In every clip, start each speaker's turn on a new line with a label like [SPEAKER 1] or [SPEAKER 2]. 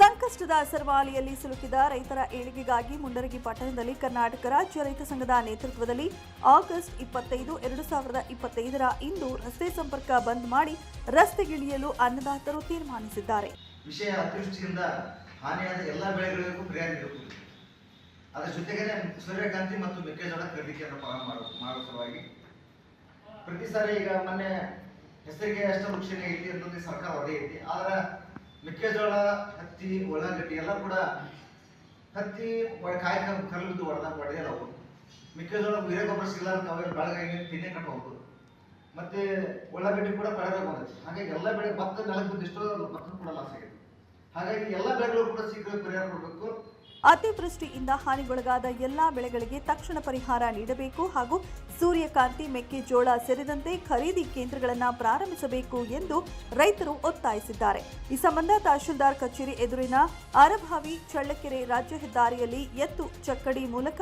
[SPEAKER 1] ಸಂಕಷ್ಟದ ಸರ್ವಾಲಿಯಲ್ಲಿ ಸಿಲುಕಿದ ರೈತರ ಏಳಿಗೆಗಾಗಿ ಮುಂಡರಗಿ ಪಟ್ಟಣದಲ್ಲಿ ಕರ್ನಾಟಕ ರಾಜ್ಯ ರೈತ ಸಂಘದ ನೇತೃತ್ವದಲ್ಲಿ ಆಗಸ್ಟ್ ಇಪ್ಪತ್ತೈದು, ಎರಡು ಸಾವಿರದ ಇಪ್ಪತ್ತೈದರ ಇಂದು ರಸ್ತೆ ಸಂಪರ್ಕ ಬಂದ್ ಮಾಡಿ ರಸ್ತೆಗಿಳಿಯಲು ಅನ್ನದಾತರು ತೀರ್ಮಾನಿಸಿದ್ದಾರೆ.
[SPEAKER 2] ವಿಷಯ ಅತಿವೃಷ್ಟಿಯಿಂದ ಹಾನಿಯಾದ ಎಲ್ಲ ಬೆಳೆಗಳಿಗೂ ಪರಿಹಾರ ನೀಡಬಹುದು. ಅದರ ಜೊತೆಗೆ ಸೂರ್ಯಕಾಂತಿ ಮತ್ತು ಮೆಕ್ಕೆಜೋಳ ಖರೀದಿಕೆಯನ್ನು ಮಾಡುವ ಸಲುವಾಗಿ ಪ್ರತಿ ಸಾರಿ ಈಗ ಮೊನ್ನೆ ಹೆಸರಿಗೆ ಅಷ್ಟು ವೃಕ್ಷಣೆ ಐತಿ ಅನ್ನೋದು ಸರ್ಕಾರ ವರದಿ ಐತಿ. ಆದ್ರೆ ಮೆಕ್ಕೆಜೋಳ, ಹತ್ತಿ, ಉಳ್ಳಾಗಡ್ಡಿ ಎಲ್ಲ ಕೂಡ ಹತ್ತಿ ಕಾಯಿ ಕರ್ಲಿದ್ದು ಹೊಡೆದಾಗ ಹೊಡೆದ ಅವು. ಮೆಕ್ಕೆಜೋಳ ಬೇರೆ ಗೊಬ್ಬರ ಸಿಗಲಾರ್ದ ಅವೆಲ್ಲ ಬೆಳಗಾಗಿ ತಿನ್ನೆ ಕಟ್ಟಬಹುದು ಮತ್ತೆ ಉಳ್ಳಾಗಡ್ಡಿ ಕೂಡ ಬೆಳೆದಾಗ ಬಂದೈತಿ. ಹಾಗಾಗಿ ಎಲ್ಲ ಬೆಳೆ ಭತ್ತ ನೆಲಕ್ಕೆ ಎಷ್ಟೋ ಭತ್ತ ಕೂಡ ಲಾಸ್ ಆಗಿದೆ. ಹಾಗಾಗಿ ಎಲ್ಲ ಬೆಳೆಗಳು ಕೂಡ ಶೀಘ್ರ ಪರಿಹಾರ ಕೊಡಬೇಕು.
[SPEAKER 1] ಅತಿವೃಷ್ಟಿಯಿಂದ ಹಾನಿಗೊಳಗಾದ ಎಲ್ಲಾ ಬೆಳೆಗಳಿಗೆ ತಕ್ಷಣ ಪರಿಹಾರ ನೀಡಬೇಕು ಹಾಗೂ ಸೂರ್ಯಕಾಂತಿ, ಮೆಕ್ಕೆಜೋಳ ಸೇರಿದಂತೆ ಖರೀದಿ ಕೇಂದ್ರಗಳನ್ನು ಪ್ರಾರಂಭಿಸಬೇಕು ಎಂದು ರೈತರು ಒತ್ತಾಯಿಸಿದ್ದಾರೆ. ಈ ಸಂಬಂಧ ತಹಶೀಲ್ದಾರ್ ಕಚೇರಿ ಎದುರಿನ ಅರಭಾವಿ ಚಳ್ಳಕೆರೆ ರಾಜ್ಯ ಹೆದ್ದಾರಿಯಲ್ಲಿ ಎತ್ತು ಚಕ್ಕಡಿ ಮೂಲಕ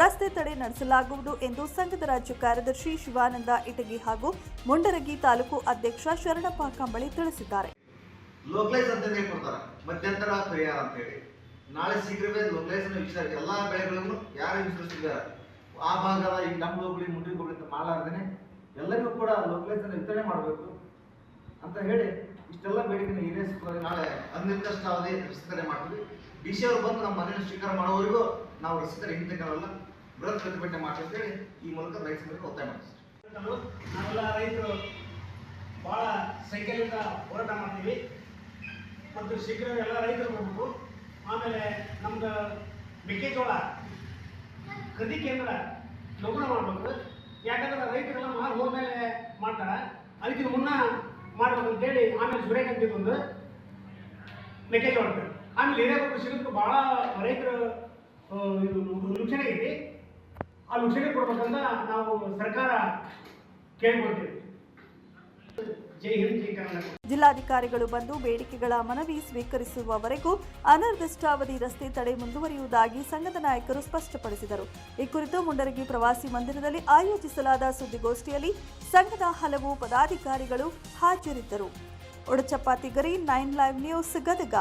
[SPEAKER 1] ರಸ್ತೆ ತಡೆ ನಡೆಸಲಾಗುವುದು ಎಂದು ಸಂಘದ ರಾಜ್ಯ ಕಾರ್ಯದರ್ಶಿ ಶಿವಾನಂದ ಇಟಗಿ ಹಾಗೂ ಮುಂಡರಗಿ ತಾಲೂಕು ಅಧ್ಯಕ್ಷ ಶರಣಪ್ಪ ಕಂಬಳಿ ತಿಳಿಸಿದ್ದಾರೆ.
[SPEAKER 2] ನಾಳೆ ಶೀಘ್ರವೇ ಲೋಕಲೈಸ್ ವಿಚಾರ ಎಲ್ಲ ಬೆಳೆಗಳನ್ನು ಯಾರು ವಿಸ್ತರಿಸಿದ್ದಾರೆ ಆ ಭಾಗದ ಈ ನಮ್ಮ ಹೋಗ್ಲಿ ಮುಂದಿನ ಹೋಗ್ಲಿ ಅಂತ ಮಾಡಲಾರ್ದೇನೆ ಎಲ್ಲರಿಗೂ ಕೂಡ ಅನ್ನು ವಿತರಣೆ ಮಾಡಬೇಕು ಅಂತ ಹೇಳಿ ಇಷ್ಟೆಲ್ಲ ಬೇಡಿಕೆನ ಈಡೇರಿಸಿಕೊಳ್ಳಿ ನಾಳೆ ಅನಿರ್ದಿಷ್ಟ ಅವಧಿ ರಸೀತನೆ ಮಾಡ್ತೀವಿ. ಡಿ ಸಿ ಅವರು ಬಂದು ನಮ್ಮ ಮನೆಯನ್ನು ಸ್ವೀಕಾರ ಮಾಡೋವರೆಗೂ ನಾವು ರಸಿತರೆ ಹಿಂದೆ ಕಾಲಲ್ಲ ಬೃಹತ್ ಪ್ರತಿಭಟನೆ ಮಾಡ್ತೀವಿ ಅಂತ ಹೇಳಿ ಈ ಮೂಲಕ ರೈತರಿಗೆ ಒತ್ತಾಯ ಮಾಡ್ತೀವಿ
[SPEAKER 3] ನಾವೆಲ್ಲ ರೈತರು ಭಾಳ ಸಂಖ್ಯೆಯಿಂದ ಹೋರಾಟ ಮಾಡ್ತೀವಿ. ಮತ್ತು ಶೀಘ್ರ ಎಲ್ಲ ರೈತರು ಹೋಗ್ಬೇಕು ಆಮೇಲೆ ನಮ್ದು ಮೆಕ್ಕೆಜೋಳ ಖರೀದಿ ಕೇಂದ್ರ ಲಗುಣ ಮಾಡಬೇಕು. ಯಾಕಂದ್ರೆ ರೈತರೆಲ್ಲ ಮಾರು ಹೋದ್ಮೇಲೆ ಮಾಡ್ತಾರೆ. ಅದಕ್ಕಿಂತ ಮುನ್ನ ಮಾಡ್ಬೇಕು ಅಂತೇಳಿ ಆಮೇಲೆ ಸೂರ್ಯಕಾಂತಿ ಬಂದು ಮೆಕ್ಕೆಜೋಳ ಆಮೇಲೆ ಹಿರೇಗೊಬ್ಬರು ಸಿಗೋದಕ್ಕೆ ಭಾಳ ರೈತರು ಇದು ಲುಕ್ಷಣೆ ಐತಿ ಆ ಲುಕ್ಷಣೆ ಕೊಡ್ಬೇಕಂತ ನಾವು ಸರ್ಕಾರ ಕೇಳ್ಕೊಳ್ತೀವಿ.
[SPEAKER 1] ಜಿಲ್ಲಾಧಿಕಾರಿಗಳು ಬಂದು ಬೇಡಿಕೆಗಳ ಮನವಿ ಸ್ವೀಕರಿಸುವವರೆಗೂ ಅನಿರ್ದಿಷ್ಟಾವಧಿ ರಸ್ತೆ ತಡೆ ಮುಂದುವರಿಯುವುದಾಗಿ ಸಂಘದ ನಾಯಕರು ಸ್ಪಷ್ಟಪಡಿಸಿದರು. ಈ ಕುರಿತು ಮುಂಡರಗಿ ಪ್ರವಾಸಿ ಮಂದಿರದಲ್ಲಿ ಆಯೋಜಿಸಲಾದ ಸುದ್ದಿಗೋಷ್ಠಿಯಲ್ಲಿ ಸಂಘದ ಹಲವು ಪದಾಧಿಕಾರಿಗಳು ಹಾಜರಿದ್ದರು. ಒಡಚಪ್ಪಾತಿ ಗರಿ ನೈನ್ ಲೈವ್ ನ್ಯೂಸ್ ಗದಗ.